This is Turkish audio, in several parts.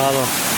todo.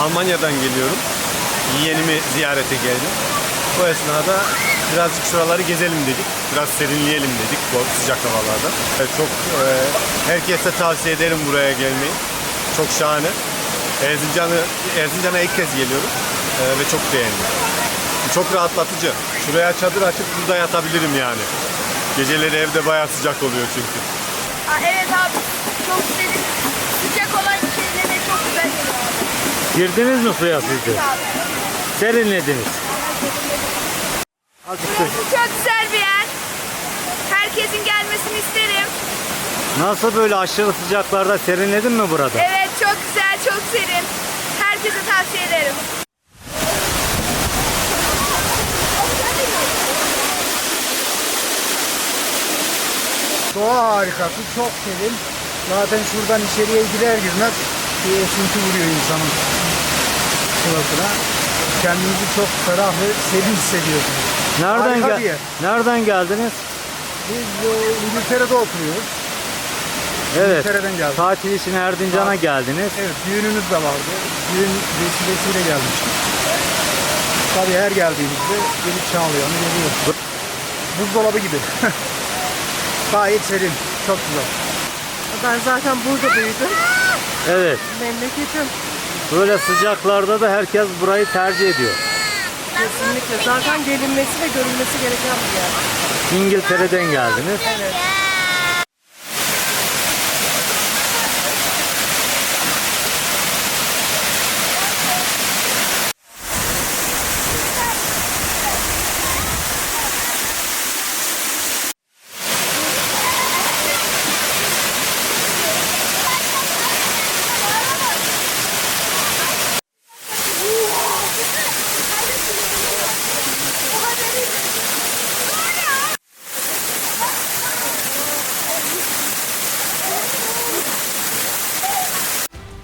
Almanya'dan geliyorum. Yeğenimi ziyarete geldim. Bu esnada birazcık şuraları gezelim dedik. Biraz serinleyelim dedik bu sıcak havalarda. E, Çok e, herkese tavsiye ederim buraya gelmeyi. Çok şahane. Erzincan'ı Erzincan'a ilk kez geliyorum E, ve çok beğendim. Çok rahatlatıcı. Şuraya çadır açıp burada yatabilirim yani. Geceleri evde bayağı sıcak oluyor çünkü. Aa, evet abi çok serin. Sıcak olan şeylere çok güzel geliyor abi. Girdiniz mi suya siz de? Serinlediniz. Azıcık da- Burası çok güzel bir yer. Herkesin gelmesini isterim. Nasıl böyle aşırı sıcaklarda serinledin mi burada? Evet çok güzel, çok serin. Herkese tavsiye ederim. Doğa harikası, çok serin. Zaten şuradan içeriye girer girmez bir esinti vuruyor insanın suratına. Kendinizi çok ferah ve serin hissediyorsunuz. Nereden Harika gel yer. Nereden geldiniz? Biz e, İngiltere'de oturuyoruz. Evet. İngiltere'den geldik. Tatil için Erzincan'a geldiniz. Evet, düğünümüz de vardı. Düğün vesilesiyle gelmiştik. Tabii her geldiğimizde gelip çağlayanı geliyor. Buzdolabı gibi. Gayet serin, çok güzel. Ben zaten burada büyüdüm. Evet. Memleketim. Böyle sıcaklarda da herkes burayı tercih ediyor. Kesinlikle. Zaten gelinmesi ve görülmesi gereken bir yer. İngiltere'den geldiniz.